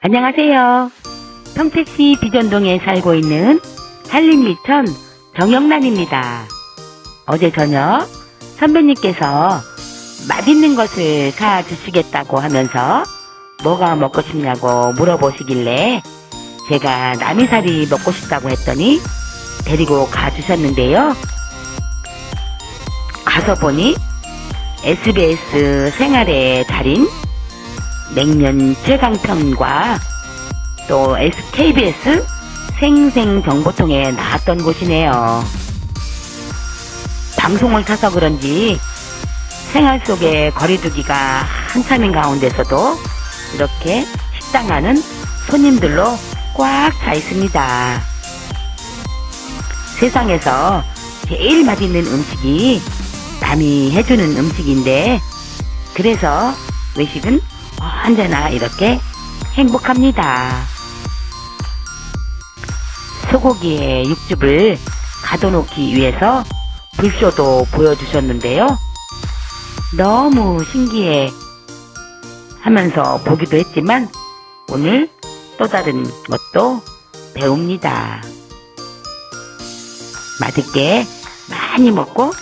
안녕하세요. 평택시 비전동에 살고 있는 한림리천 정영란입니다. 어제 저녁 선배님께서 맛있는 것을 사주시겠다고 하면서 뭐가 먹고 싶냐고 물어보시길래 제가 나미살이 먹고 싶다고 했더니 데리고 가주셨는데요. 가서 보니 SBS 생활의 달인 냉면 최강편과 또 KBS 생생정보통에 나왔던 곳이네요. 방송을 타서 그런지 생활 속에 거리두기가 한참인 가운데서도 이렇게 식당하는 손님들로 꽉 차 있습니다. 세상에서 제일 맛있는 음식이 남이 해주는 음식인데 그래서 외식은 언제나 이렇게 행복합니다. 소고기의 육즙을 가둬놓기 위해서 불쇼도 보여주셨는데요. 너무 신기해 하면서 보기도 했지만 오늘 또 다른 것도 배웁니다. 맛있게 많이 먹고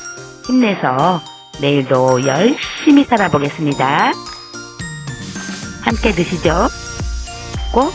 힘내서 내일도 열심히 살아보겠습니다. 함께 드시죠. 꼭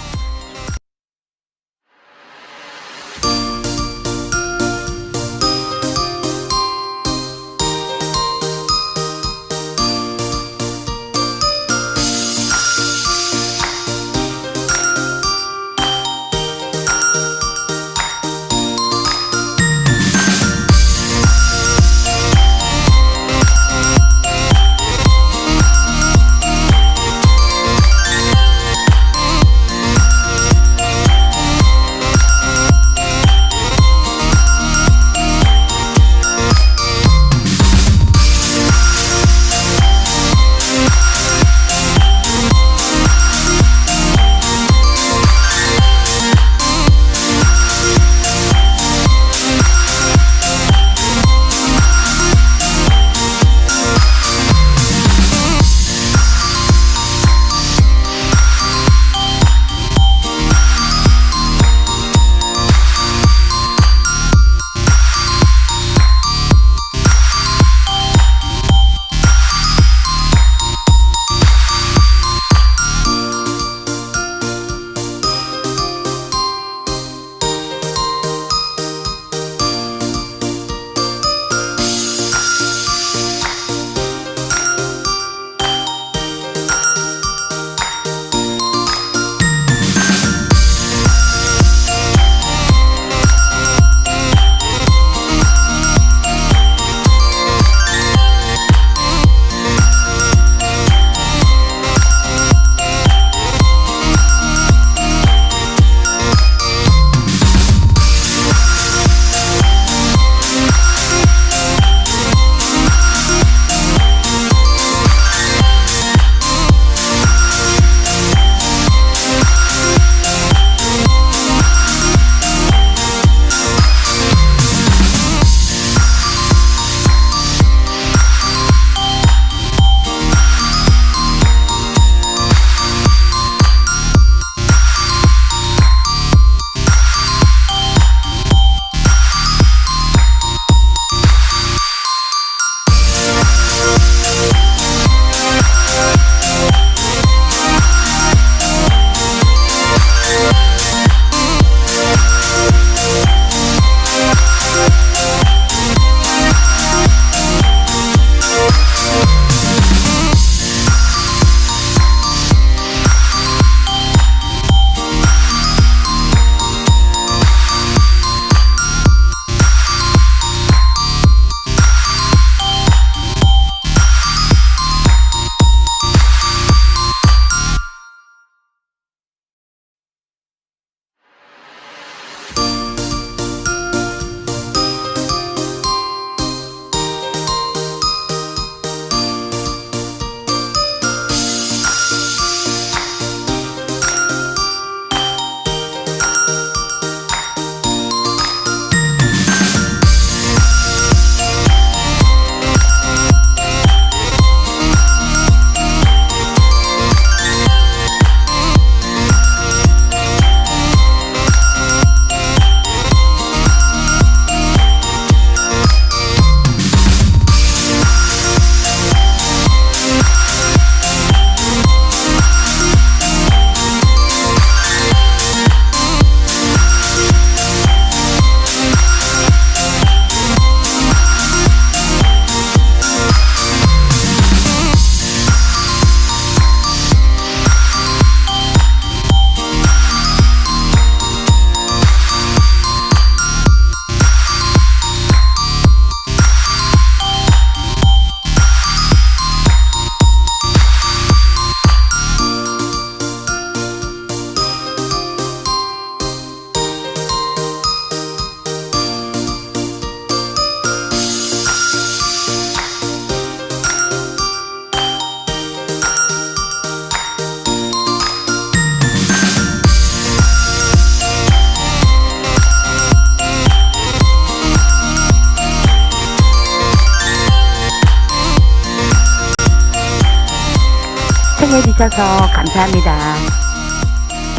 시청해주셔서 감사합니다.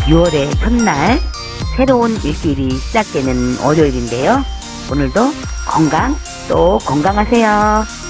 6월의 첫날, 새로운 일주일이 시작되는 월요일인데요. 오늘도 건강 또 건강하세요.